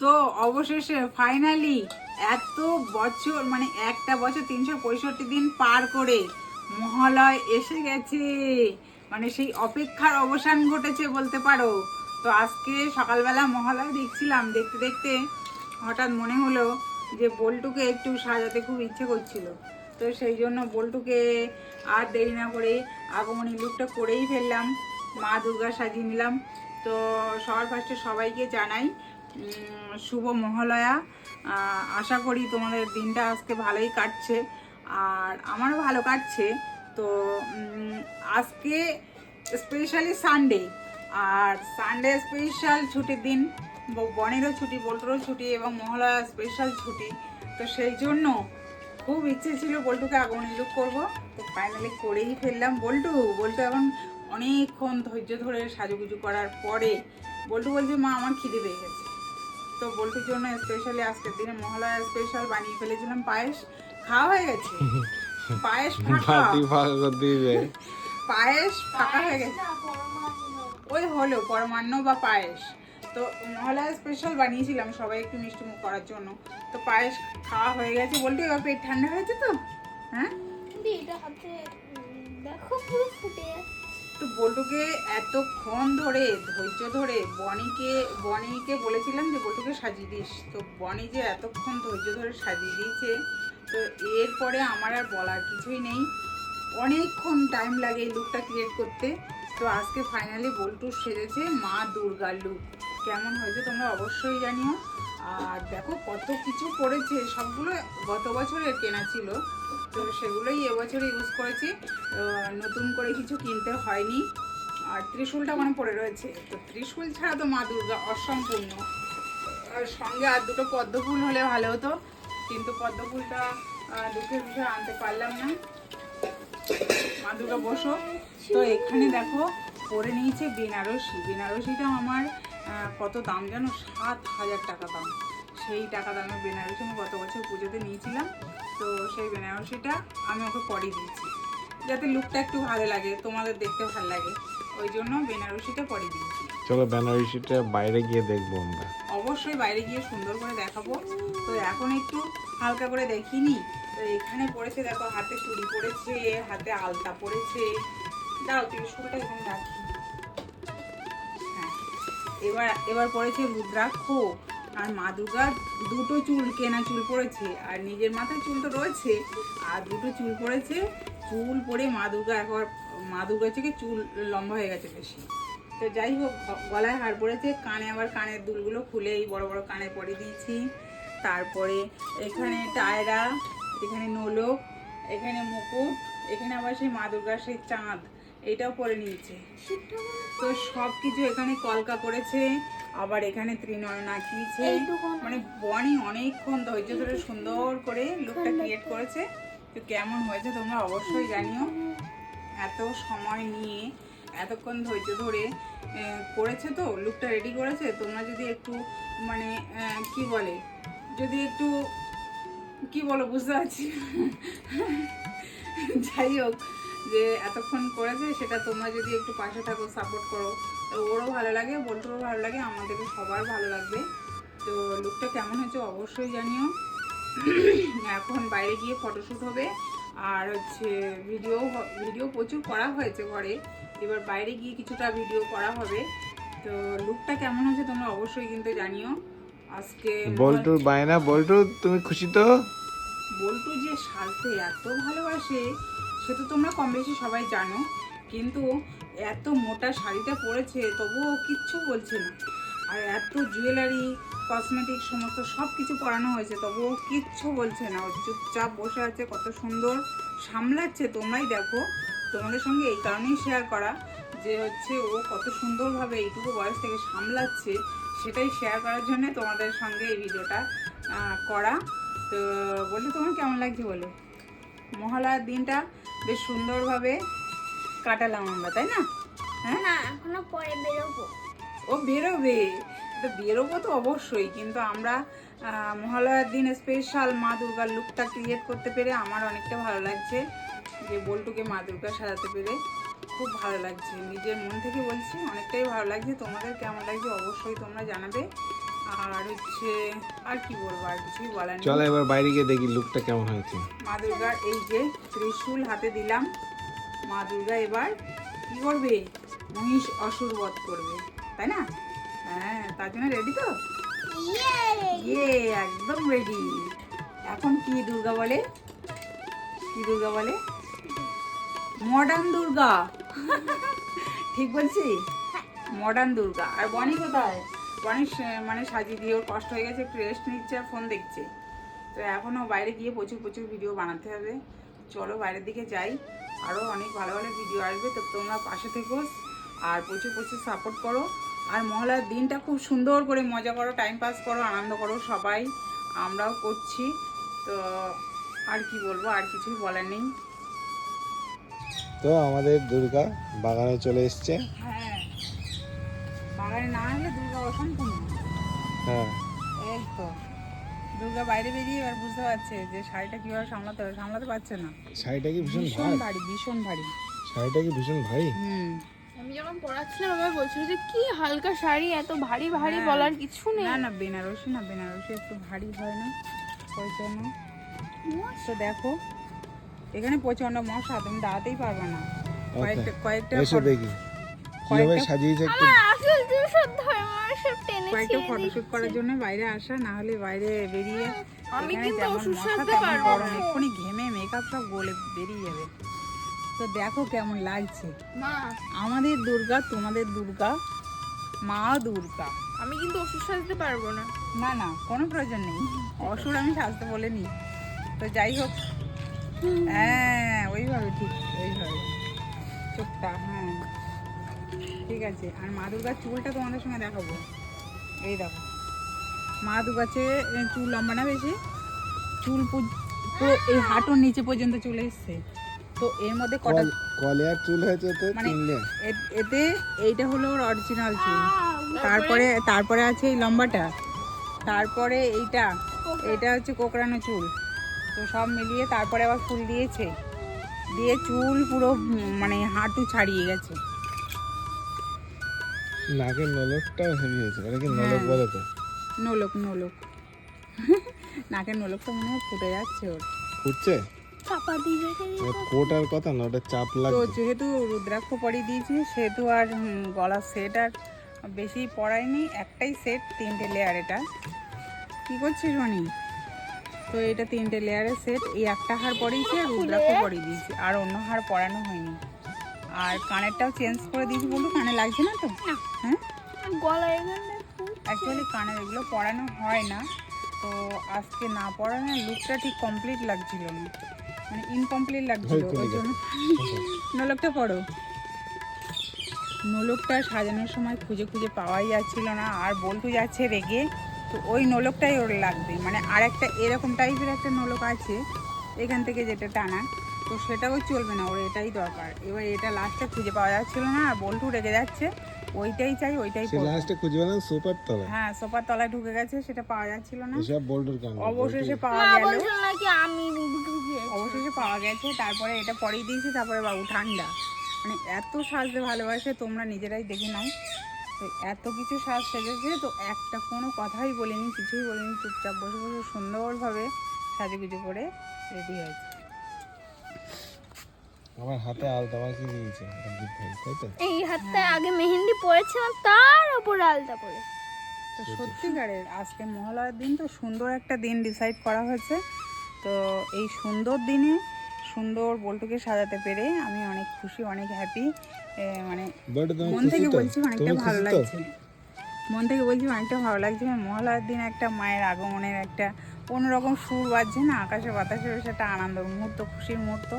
তো অবশেষে ফাইনালি এত বছর মানে একটা বছর তিনশো পঁয়ষট্টি দিন পার করে মহালয় এসে গেছে। মানে সেই অপেক্ষার অবসান ঘটেছে বলতে পারো। তো আজকে সকালবেলা মহালয় দেখছিলাম, দেখতে দেখতে হঠাৎ মনে হলো যে বল্টুকে একটু সাজাতে খুব ইচ্ছে করছিল। তো সেই জন্য বল্টুকে আর দেরি না করে আগমনী লুকটা করেই ফেললাম, মা দুর্গা সাজিয়ে নিলাম। তো সবার ফার্স্টে সবাইকে জানাই শুভ মহালয়া। আশা করি তোমাদের দিনটা আজকে ভালোই কাটছে। আর আমারও ভালো কাটছে। তো আজকে স্পেশালি সানডে আর সানডে স্পেশাল ছুটির দিন। বনেরও ছুটি বল্টুরও ছুটি এবং মহালয়া স্পেশাল ছুটি। তো সেই জন্য খুব ইচ্ছে ছিল বল্টুকে আগমনী লুক করব। তো ফাইনালি করেই ফেললাম। বল্টু বল্টু এখন অনেকক্ষণ ধৈর্য ধরে সাজুগুজু করার পরে বল্টু বলছে, মা, আমার খিদে পেয়ে গেছে। তো বলটির জন্য স্পেশালি আজকের দিনে মহালয়া স্পেশাল বানিয়ে ফেলেছিলাম পায়েস। খাওয়া হয়ে গেছে। পায়েস পায়েস ফাঁকা হয়ে গেছে। ওই হলো পরমান্ন বা পায়েস। তো মহালয়া স্পেশাল বানিয়েছিলাম সবাই একটু মিষ্টি মুখ করার জন্য। তো পায়েস খাওয়া হয়ে গেছে। বলতে এবার পেট ঠান্ডা হয়েছে তো? হ্যাঁ? এটা হাতে দেখো পুরো ফুটে। তো বল্টুকে এতক্ষণ ধরে, ধৈর্য ধরে বনিকে বনিকে বলেছিলাম যে, বল্টুকে সাজিয়ে দিস। তো বনি যে এতক্ষণ ধৈর্য ধরে সাজিয়ে দিয়েছে, তো এরপরে আমার আর বলার কিছুই নেই। অনেকক্ষণ টাইম লাগে এই লুকটা ক্রিয়েট করতে। তো আজকে ফাইনালি বল্টু সেজেছে মা দুর্গার লুক কেমন হয়েছে তোমরা অবশ্যই জানিও। আর দেখো কত কিছু করেছে, সবগুলো গত বছরের কেনা ছিল। তো সেগুলোই এবছর ইউজ করেছি। নতুন করে কিছু কিনতে হয়নি। আর ত্রিশূলটা মানে পড়ে রয়েছে। তো ত্রিশূল ছাড়া তো মা দুর্গা অসম্পূর্ণ। আর সঙ্গে আর দুটো পদ্মফুল হলে ভালো হতো। কিন্তু পদ্মফুলটা দুঃখের বিষয়, আনতে পারলাম না। মা দুর্গা, বসো। তো এখানে দেখো, পরে নিয়েছে বেনারসি। বেনারসিটা আমার কত দাম জানো? সাত হাজার টাকা দাম। সেই টাকা দামের বেনারসি আমি গত বছর পুজোতে নিয়েছিলাম। তো সেই বেনারসিটা আমি ওকে পরিয়ে দিয়েছি। যাতে লুকটা একটু ভালো লাগে তোমাদের দেখতে ভালো লাগে। ওই জন্য বেনারসিটা পরিয়ে দিয়েছি। চলো বেনারসিটা বাইরে গিয়ে দেখব আমরা। অবশ্যই বাইরে গিয়ে সুন্দর করে দেখাবো। তো এখন একটু হালকা করে দেখিনি। তো এখানে পড়েছে দেখো হাতে চুড়ি পড়েছে হাতে আলতা পড়েছে। দাও ত্রিশুলটা এখানে রাখি। হ্যাঁ এবার এবার পড়েছে রুদ্রাক্ষ। আর মা দুর্গার দুটো চুল কেনা চুল পড়েছে আর নিজের মাথায় চুল তো রয়েছে, আর দুটো চুল পড়েছে চুল পরে মা দুর্গা একবার, মা দুর্গা থেকে চুল লম্বা হয়ে গেছে বেশি। তো যাই হোক গলায় হার পড়েছে কানে আবার কানের দুলগুলো খুলে এই বড় বড় কানে পরে দিয়েছি। তারপরে এখানে টায়রা, এখানে নোলক, এখানে মুকুট, এখানে আবার সেই মা দুর্গার সেই চাঁদ, এটাও পরে নিয়েছে। তো সব কিছু এখানে কলকা করেছে। আবার এখানে ত্রিনয়ন আঁকিয়েছে মানে বনি অনেকক্ষণ ধৈর্য ধরে সুন্দর করে লুকটা ক্রিয়েট করেছে। তো কেমন হয়েছে তোমরা অবশ্যই জানিও। এত সময় নিয়ে এতক্ষণ ধৈর্য ধরে করেছে তো লুকটা রেডি করেছে। তোমরা যদি একটু মানে কি বলে যদি একটু কি বলো বুঝতে পারছি যাই হোক যে এতক্ষণ করেছে সেটা তোমরা যদি একটু পাশে থাকো সাপোর্ট করো। তো ওরও ভালো লাগে বল্টুরও ভালো লাগে আমাদেরও সবার ভালো লাগবে। তো লুকটা কেমন হয়েছে অবশ্যই জানিও। এখন বাইরে গিয়ে ফটোশ্যুট হবে। আর হচ্ছে ভিডিও ভিডিও প্রচুর করা হয়েছে ঘরে। এবার বাইরে গিয়ে কিছুটা ভিডিও করা হবে। তো লুকটা কেমন হয়েছে তোমরা অবশ্যই কিন্তু জানিও। আজকে বল্টুর বায়না বল্টু তুমি খুশি তো? বল্টু যে সাজতে এত ভালোবাসে সে তো তোমরা কম বেশি সবাই জানো। কিন্তু এত মোটা শাড়িটা পরেছে, তবুও কিচ্ছু বলছে না। আর এত জুয়েলারি কসমেটিক সমস্ত সব কিছু পরানো হয়েছে, তবুও কিচ্ছু বলছে না। ও চুপচাপ বসে আছে, কত সুন্দর সামলাচ্ছে। তোমরাই দেখো, তোমাদের সঙ্গে এই কারণেই শেয়ার করা যে হচ্ছে ও কত সুন্দরভাবে এইটুকু বয়স থেকে সামলাচ্ছে, সেটাই শেয়ার করার জন্য তোমাদের সঙ্গে এই ভিডিওটা করা। তো বলে তোমার কেমন লাগছে বলো? মহালয়ার দিনটা বেশ সুন্দরভাবে কাটালাম আমরা তাই না? হ্যাঁ? না এখনও পরে বেরোবো। ও বেরোবে? তো বেরোবো তো অবশ্যই কিন্তু আমরা মহালয়ার দিন স্পেশাল মা দুর্গার লুকটা ক্রিয়েট করতে পেরে আমার অনেকটা ভালো লাগছে যে বল্টুকে মা দুর্গা সাজাতে পেরে খুব ভালো লাগছে। নিজের মন থেকে বলছি অনেকটাই ভালো লাগছে। তোমাদের কেমন লাগছে অবশ্যই তোমরা জানাবে। আর হচ্ছে আর কি বলব আর কিছুই বলার চলো এবার বাইরে গিয়ে দেখি লুকটা কেমন হয়েছে। মা দুর্গার এই যে ত্রিশূল হাতে দিলাম। মা দুর্গা এবার কি করবে? মহিষ অসুর বধ করবে তাই না? হ্যাঁ তার জন্য রেডি তো? ইয়ে একদম রেডি এখন কি দুর্গা বলে? কি দুর্গা বলে? মডার্ন দুর্গা। ঠিক বলছি? মডার্ন দুর্গা। আর বনি কোথায়? বনি মানে সাজিয়ে দিয়ে ওর কষ্ট হয়ে গেছে একটু রেস্ট নিচ্ছে আর ফোন দেখছে। তো এখনও বাইরে গিয়ে প্রচুর প্রচুর ভিডিও বানাতে হবে। চলো বাইরের দিকে যাই। আরও অনেক ভালো ভালো ভিডিও আসবে তো তোমরা পাশে থেকো আর প্রচুর প্রচুর সাপোর্ট করো। আর মহলার দিনটা খুব সুন্দর করে মজা করো টাইম পাস করো আনন্দ করো সবাই। আমরাও করছি। তো আর কি বলব আর কিছুই বলার নেই। তো আমাদের দুর্গা বাগানে চলে এসছে। হ্যাঁ। বাগানে না হলে দুর্গা অসম্পূর্ণ হ্যাঁ। এই তো। দুর্গা বাইরে বেরিয়ে এবার বুঝতে পারছে যে শাড়িটা কীভাবে সামলাতে হবে সামলাতে পারছে না। শাড়িটা কি ভীষণ ভীষণ ভারী? ভীষণ ভারী। শাড়িটা কি ভীষণ ভারী? হুম। আমি যখন পড়াচ্ছিলাম আমার বলছিল যে কি হালকা শাড়ি এত ভারী ভারী হ্যাঁ। বলার কিছু নেই। না না বেনারসি না বেনারসি একটু ভারী হয় না ওই জন্য তো দেখো এখানে প্রচণ্ড মশা তুমি দাঁড়াতেই পারবে না। কয়েকটা কয়েকটা এসো দেখি। কয়েকটা- সাজিয়েছে একটু আসল ধর্ম সব টেনে কয়েকটা ফটোশুট করার জন্য বাইরে আসা না হলে বাইরে বেরিয়ে আমি কিন্তু যেমন ওষুধ সাজতে পারব না। এক্ষুনি ঘেমে মেকআপ সব গলে বেরিয়ে যাবে। তো দেখো কেমন লাগছে। মা। আমাদের দুর্গা তোমাদের দুর্গা মা দুর্গা। আমি কিন্তু ওষুধ সাজতে পারব না। না না কোনো প্রয়োজন নেই। অসুর আমি সাজতে বলিনি। তো যাই হোক। হ্যাঁ ওইভাবে ঠিক ওইভাবে। চোখটা হ্যাঁ। ঠিক আছে। আর মা দুর্গার চুলটা তোমাদের সঙ্গে দেখাবো। এই দেখো। মা এ, চুল লম্বা না বেশি? চুল পুরো এই হাঁটুর নিচে পর্যন্ত চলে এসছে। তো এর মধ্যে কটা কলিয়ার চুল হয়েছে তো মানে- এতে এইটা হলো ওর অরিজিনাল চুল। তারপরে তারপরে আছে এই লম্বাটা। তারপরে এইটা। এইটা হচ্ছে কোকড়ানো চুল। তো সব মিলিয়ে তারপরে আবার ফুল দিয়েছে। দিয়ে চুল পুরো মানে হাঁটু ছাড়িয়ে গেছে। নাকের নলকটাও হেভি হয়েছে কি হ্যাঁ। নলক বলে তো? নোলক নোলক। নাকের নোলকটা মনে হয় ফুটে যাচ্ছে ওর। ফুটছে? চাপা দিয়ে। কোটার কথা না ওটা চাপ লাগে তো লাগবে। যেহেতু রুদ্রাক্ষ পরিয়ে দিয়েছি সেহেতু আর গলার সেট আর বেশি পরায়নি একটাই সেট তিনটে লেয়ার এটা। কি করছিস রনি? তো এটা তিনটে লেয়ারের সেট এই একটা হার পরিয়েছি আর রুদ্রাক্ষ পরিয়ে দিয়েছি আর অন্য হার পরানো হয়নি। আর কানেরটাও চেঞ্জ করে দিয়েছি বলতো কানে লাগছে না তো? হ্যাঁ? গলায় অ্যাকচুয়ালি কানের এগুলো পরানো হয় না তো আজকে না পরানো লুকটা ঠিক কমপ্লিট লাগছিল না। মানে ইনকমপ্লিট লাগছিল ওই জন্য। নলকটা পড়ো নলকটা সাজানোর সময় খুঁজে খুঁজে পাওয়াই যাচ্ছিল না আর বল্টু যাচ্ছে রেগে তো ওই নলকটাই ওর লাগবে। মানে আর একটা এরকম টাইপের একটা নলক আছে এখান থেকে যেটা টানা তো সেটাও চলবে না ওর এটাই দরকার। এবার এটা লাস্টে খুঁজে পাওয়া যাচ্ছিল না আর বল্টু রেগে যাচ্ছে। ওইটাই চাই ওইটাই। লাস্টে খুঁজে পেলাম সুপার তলায়। হ্যাঁ সোফার তলায় ঢুকে গেছে সেটা পাওয়া যাচ্ছিল না। এসব বোল্ডুর কারণে অবশেষে পাওয়া গেল। নাকি আমি অবশেষে পাওয়া গেছে তারপরে এটা পরেই দিয়েছি তারপরে বাবু ঠান্ডা। মানে এত সাজতে ভালোবাসে তোমরা নিজেরাই দেখে নাও। তো এত কিছু সাজ সেজেছে তো একটা কোনো কথাই বলিনি কিছুই বলিনি চুপচাপ বসে বসে সুন্দরভাবে সাজুগুজু করে রেডি হয়েছে। আমার হাতে আলতা মাখি দিয়েছে? রঞ্জিত ভাই তাই তো? এই হাতটা আগে মেহেন্দি পরেছিলাম তার উপরে আলতা পরে। তো সত্যিকারের আজকে মহালয়ার দিন তো সুন্দর একটা দিন ডিসাইড করা হয়েছে। তো এই সুন্দর দিনে সুন্দর বল্টুকে সাজাতে পেরে আমি অনেক খুশি অনেক হ্যাপি মানে মন থেকে বলছি অনেকটা ভালো লাগছে। মন থেকে বলছি অনেকটা ভালো লাগছে মহালয়ার দিন একটা মায়ের আগমনের একটা অন্যরকম সুর বাজছে না আকাশে বাতাসে বেশ একটা আনন্দ মুহূর্ত খুশির মুহূর্ত।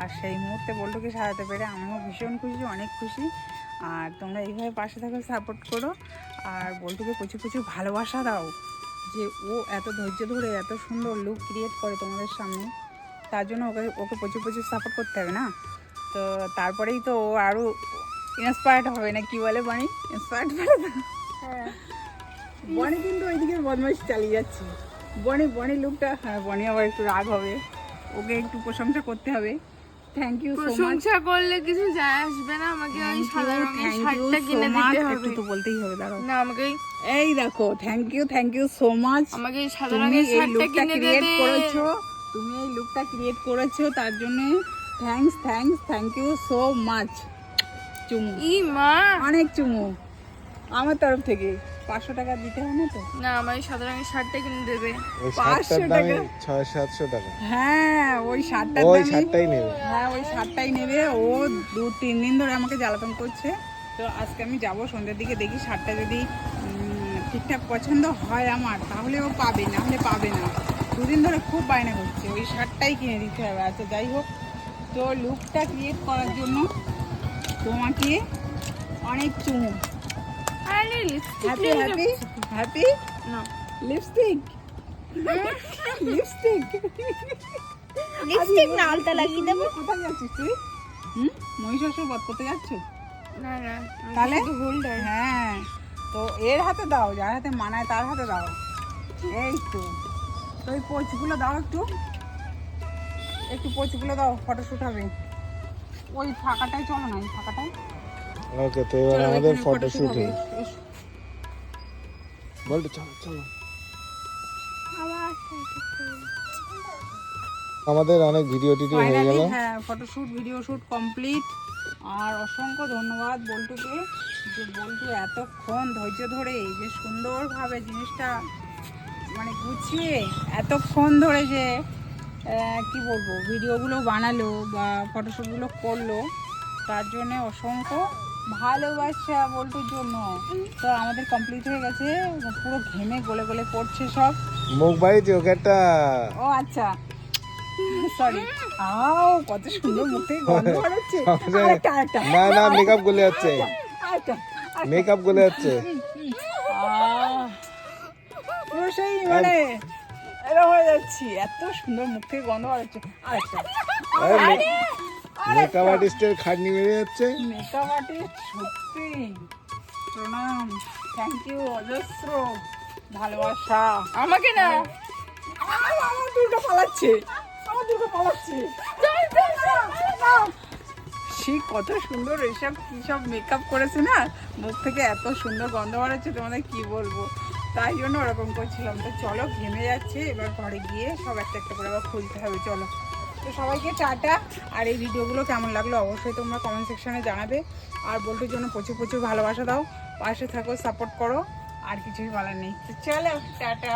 আর সেই মুহূর্তে বল্টুকে সাজাতে পেরে আমিও ভীষণ খুশি অনেক খুশি। আর তোমরা এইভাবে পাশে থাকো সাপোর্ট করো। আর বল্টুকে প্রচুর প্রচুর ভালোবাসা দাও যে ও এত ধৈর্য ধরে এত সুন্দর লুক ক্রিয়েট করে তোমাদের সামনে। তার জন্য ওকে ওকে প্রচুর প্রচুর সাপোর্ট করতে হবে না? তো তারপরেই তো ও আরও ইন্সপায়ার্ড হবে না কি বলে বাণী ইন্সপায়ার্ড হবে না হ্যাঁ। বনি কিন্তু ওইদিকে বদমাইশ চালিয়ে যাচ্ছে। বনি বনি লুকটা হ্যাঁ বনি আবার একটু রাগ হবে। ওকে একটু প্রশংসা করতে হবে। থ্যাংক ইউ সো মাচ প্রশংসা করলে কিছু যায় আসবে না আমাকে ওই সাদা রঙের শার্টটা কিনে দিতে হবে। একটু তো বলতেই হবে দাঁড়াও। না আমাকে এই দেখো thank you thank you so much আমাকে এই সাদা রঙের শার্টটা কিনে ক্রিয়েট করেছ তুমি এই লুকটা ক্রিয়েট করেছ তার জন্য thanks thanks thank you so much চুমু। ই মা। অনেক চুমু। আমার তরফ থেকে। পাঁচশো টাকা দিতে হবে না তো? না আমার এই সাদা রঙের শার্টটা কিনে দেবে। ওই পাঁচশো শার্টটার টাকা। ছয় সাতশো টাকা। হ্যাঁ ওই শার্টটাই নেবে। হ্যাঁ ওই শার্টটাই নেবে। ও দু তিন দিন ধরে আমাকে জ্বালাতন করছে। তো আজকে আমি যাব সন্ধ্যের দিকে দেখি শার্টটা যদি উম, ঠিকঠাক পছন্দ হয় আমার তাহলে ও পাবে না হলে পাবে না। দুদিন ধরে খুব বায়না করছে। ওই শার্টটাই কিনে দিতে হবে। আচ্ছা যাই হোক। তো লুকটা ক্রিয়েট করার জন্য তোমাকে অনেক চুমু। আরে লিপস্টিক হ্যাপি হ্যাপি হ্যাপি না। লিপস্টিক লিপস্টিক লিপস্টিক না আলতা লাগিয়ে দেবো। কোথায় যাচ্ছিস তুই? হুম? মহিষাসুর বধ করতে যাচ্ছ? না না তাহলে? হোল্ডার হ্যাঁ। তো এর হাতে দাও যার হাতে মানায় তার হাতে দাও। এই তো। তো ওই পোচগুলো দাও একটু। একটু পোচগুলো দাও ফটোশ্যুট হবে। ওই ফাঁকাটাই চলো না ওই ফাঁকাটাই ওকে তো এবার চলো, আমাদের ওইখানে ফটো শুট হবে। চলো চলো। আমাদের অনেক ভিডিও টিডিও হয়ে গেল। হ্যাঁ ফটোশ্যুট ভিডিও শ্যুট কমপ্লিট আর অসংখ্য ধন্যবাদ বল্টুকে যে বল্টু এতক্ষণ ধৈর্য ধরে যে সুন্দরভাবে জিনিসটা মানে গুছিয়ে এতক্ষণ ধরে যে কি বলব ভিডিওগুলো বানালো বা ফটোশ্যুটগুলো করল তার জন্য অসংখ্য ভালোবাসা বল্টুর জন্য। তো আমাদের কমপ্লিট হয়ে গেছে। পুরো ঘেমে গলে গলে পড়ছে সব। মুখ বাড়িতে ওকে একটা। ও আচ্ছা। সরি আও কত সুন্দর মুখ থেকে গন্ধ বেরোচ্ছে আরেকটা আরেকটা। না না মেকআপ গলে যাচ্ছে। আরেকটা মেকআপ গলে যাচ্ছে। পুরো সেই মানে এরকম হয়ে যাচ্ছি। এত সুন্দর মুখ থেকে গন্ধ বেরোচ্ছে আরেকটা। মেকআপ আর্টিস্টের খাটনি বেড়ে যাচ্ছে। মেকআপ আর্টিস্ট সত্যি। প্রণাম। থ্যাংক ইউ অজস্র। ভালোবাসা। আমাকে না আমার আমার দুটো পালাচ্ছে। আমার দুটো পালাচ্ছে। সে কত সুন্দর এইসব কি সব মেকআপ করেছে না? মুখ থেকে এত সুন্দর গন্ধ বেরোচ্ছে তোমাদের কি বলব? তাই জন্য ওরকম করছিলাম। তো চলো ঘেমে যাচ্ছে। এবার ঘরে গিয়ে সব একটা একটা করে আবার খুলতে হবে। চলো। তো সবাইকে টাটা। আর এই ভিডিওগুলো কেমন লাগল অবশ্যই তোমরা কমেন্ট সেকশানে জানাবে। আর বলতে জন্য প্রচুর প্রচুর ভালোবাসা দাও। পাশে থাকো সাপোর্ট করো। আর কিছুই বলার নেই। তো চলো, টাটা।